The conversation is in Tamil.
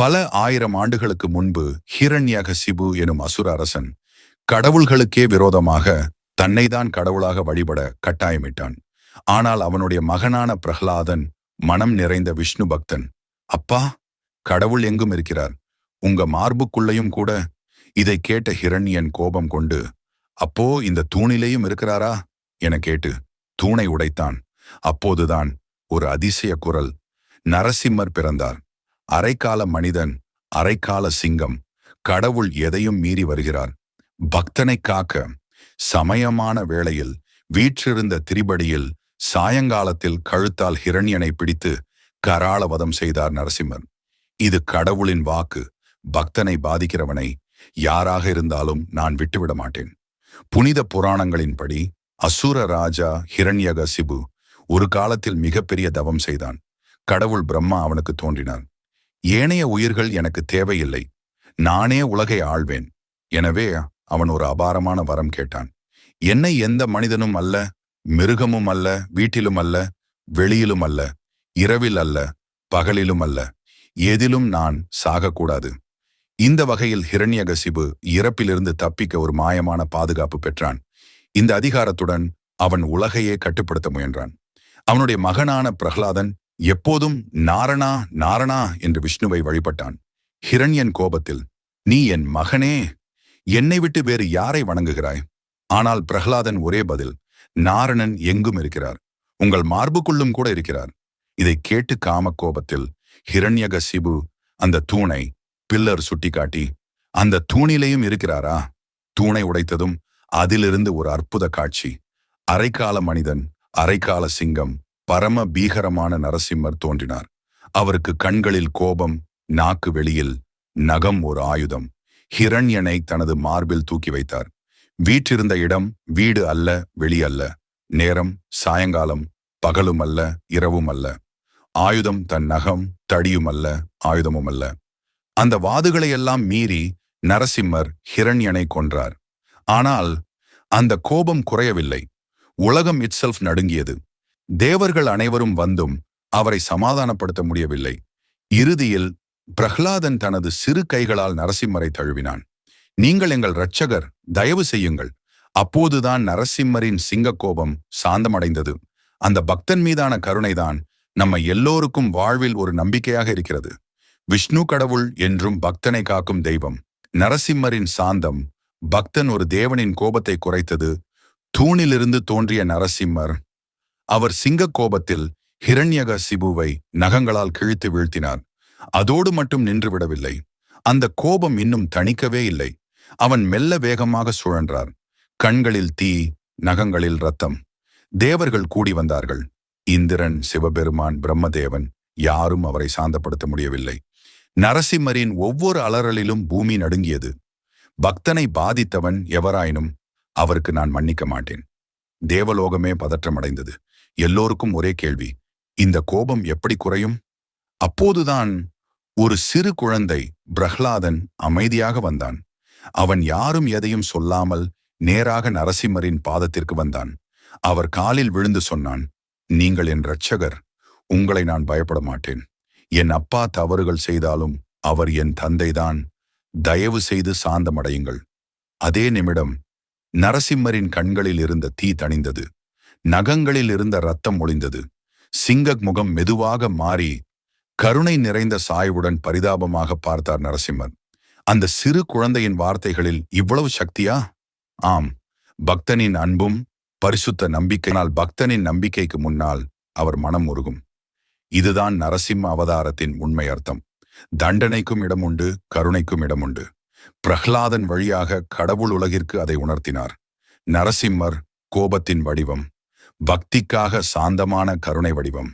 பல ஆயிரம் ஆண்டுகளுக்கு முன்பு ஹிரண்யகசிபு எனும் அசுர அரசன் கடவுள்களுக்கே விரோதமாக தன்னைதான் கடவுளாக வழிபட கட்டாயமிட்டான். ஆனால் அவனுடைய மகனான பிரகலாதன் மனம் நிறைந்த விஷ்ணு பக்தன் அப்பா கடவுள் எங்கும் இருக்கிறார். உங்க மார்புக்குள்ளையும் கூட இதை கேட்ட ஹிரண்யன் கோபம் கொண்டு அப்போ இந்த தூணிலேயும் இருக்கிறாரா? என கேட்டு தூணை உடைத்தான். அப்போதுதான் ஒரு அதிசய குரல் நரசிம்மர் பிறந்தார். அரைக்கால மனிதன் அரைக்கால சிங்கம் கடவுள் எதையும் மீறி வருகிறார். பக்தனை காக்க சமயமான வேளையில் வீற்றிருந்த திரிபடியில் சாயங்காலத்தில் கழுத்தால் ஹிரண்யனை பிடித்து கராளவதம் செய்தார் நரசிம்மர். இது கடவுளின் வாக்கு. பக்தனை பாதிக்கிறவனை யாராக இருந்தாலும் நான் விட்டுவிட மாட்டேன். புனித புராணங்களின்படி அசுர ராஜா ஹிரண்யக சிபு ஒரு காலத்தில் மிகப்பெரிய தவம் செய்தான். கடவுள் பிரம்மா அவனுக்கு தோன்றினான் ஏனைய உயிர்கள் எனக்கு தேவையில்லை. நானே உலகை ஆள்வேன். எனவே அவன் ஒரு அபாரமான வரம் கேட்டான். என்னை எந்த மனிதனும் அல்ல மிருகமும் அல்ல வீட்டிலும் அல்ல வெளியிலும் அல்ல இரவில் அல்ல பகலிலும் அல்ல. எதிலும் நான் சாகக்கூடாது. இந்த வகையில் ஹிரண்யகசிபு இறப்பிலிருந்து தப்பிக்க ஒரு மாயமான பாதுகாப்பு பெற்றான். இந்த அதிகாரத்துடன் அவன் உலகையே கட்டுப்படுத்த முயன்றான். அவனுடைய மகனான பிரகலாதன் எப்போதும் நாரணா நாரணா என்று விஷ்ணுவை வழிபட்டான். ஹிரண்யன் கோபத்தில் நீ என் மகனே என்னை விட்டு வேறு யாரை வணங்குகிறாய்? ஆனால் பிரகலாதன் ஒரே பதில் நாரணன் எங்கும் இருக்கிறார். உங்கள் மார்புக்குள்ளும் கூட இருக்கிறார். இதை கேட்டு காம கோபத்தில் ஹிரண்யக சிபு அந்த தூணை பில்லர் சுட்டிக்காட்டி அந்த தூணிலேயும் இருக்கிறாரா? தூணை உடைத்ததும் அதிலிருந்து ஒரு அற்புத காட்சி. அரைக்கால மனிதன் அரைக்கால சிங்கம் பரம பீகரமான நரசிம்மர் தோன்றினார். அவருக்கு கண்களில் கோபம் நாக்கு வெளியில் நகம் ஒரு ஆயுதம். ஹிரண்யனை தனது மார்பில் தூக்கி வைத்தார். வீற்றிருந்த இடம் வீடு அல்ல வெளி அல்ல. நேரம் சாயங்காலம் பகலும் அல்ல இரவும் அல்ல. ஆயுதம் தன் நகம் தடியும் அல்ல ஆயுதமும் அல்ல. அந்த வாதுகளை எல்லாம் மீறி நரசிம்மர் ஹிரண்யனை கொன்றார். ஆனால் அந்த கோபம் குறையவில்லை. உலகம் இட்செல்ஃப் நடுங்கியது. தேவர்கள் அனைவரும் வந்தும் அவரை சமாதானப்படுத்த முடியவில்லை. இறுதியில் பிரஹ்லாதன் தனது சிறு கைகளால் நரசிம்மரை தழுவினான். நீங்கள் எங்கள் இரட்சகர் தயவு செய்யுங்கள். அப்போதுதான் நரசிம்மரின் சிங்க கோபம் சாந்தமடைந்தது. அந்த பக்தன் மீதான கருணைதான் நம்ம எல்லோருக்கும் வாழ்வில் ஒரு நம்பிக்கையாக இருக்கிறது. விஷ்ணு கடவுள் என்றும் பக்தனை காக்கும் தெய்வம். நரசிம்மரின் சாந்தம் பக்தன் ஒரு தேவனின் கோபத்தை குறைத்தது. தூணிலிருந்து தோன்றிய நரசிம்மர் அவர் சிங்க கோபத்தில் ஹிரண்யக சிபுவை நகங்களால் கிழித்து வீழ்த்தினார். அதோடு மட்டும் நின்றுவிடவில்லை. அந்த கோபம் இன்னும் தணிக்கவே இல்லை. அவன் மெல்ல வேகமாக சுழன்றார். கண்களில் தீ நகங்களில் ரத்தம் தேவர்கள் கூடி வந்தார்கள். இந்திரன் சிவபெருமான் பிரம்மதேவன் யாரும் அவரை சாந்தப்படுத்த முடியவில்லை. நரசிம்மரின் ஒவ்வொரு அலறலிலும் பூமி நடுங்கியது. பக்தனை பாதித்தவன் எவராயினும் அவருக்கு நான் மன்னிக்க மாட்டேன். தேவலோகமே பதற்றமடைந்தது. எல்லோருக்கும் ஒரே கேள்வி இந்த கோபம் எப்படி குறையும்? அப்போதுதான் ஒரு சிறு குழந்தை பிரஹ்லாதன் அமைதியாக வந்தான். அவன் யாரும் எதையும் சொல்லாமல் நேராக நரசிம்மரின் பாதத்திற்கு வந்தான். அவர் காலில் விழுந்து சொன்னான் நீங்கள் என் இரட்சகர் உங்களை நான் பயப்பட மாட்டேன். என் அப்பா தவறுகள் செய்தாலும் அவர் என் தந்தைதான். தயவு செய்து சாந்தமடையுங்கள். அதே நிமிடம் நரசிம்மரின் கண்களில் இருந்த தீ தணிந்தது. நகங்களில் இருந்த ரத்தம் ஒளிந்தது. சிங்கக் முகம் மெதுவாக மாறி கருணை நிறைந்த சாய்வுடன் பரிதாபமாக பார்த்தார் நரசிம்மர். அந்த சிறு குழந்தையின் வார்த்தைகளில் இவ்வளவு சக்தியா? ஆம் பக்தனின் அன்பும் பரிசுத்த நம்பிக்கையினால் பக்தனின் நம்பிக்கைக்கு முன்னால் அவர் மனம் உருகும். இதுதான் நரசிம்ம அவதாரத்தின் உண்மை அர்த்தம். தண்டனைக்கும் இடம் உண்டு கருணைக்கும் இடம் உண்டு. பிரஹ்லாதன் வழியாக கடவுள் உலகிற்கு அதை உணர்த்தினார். நரசிம்மர் கோபத்தின் வடிவம். பக்திக்காக சாந்தமான கருணை வடிவம்.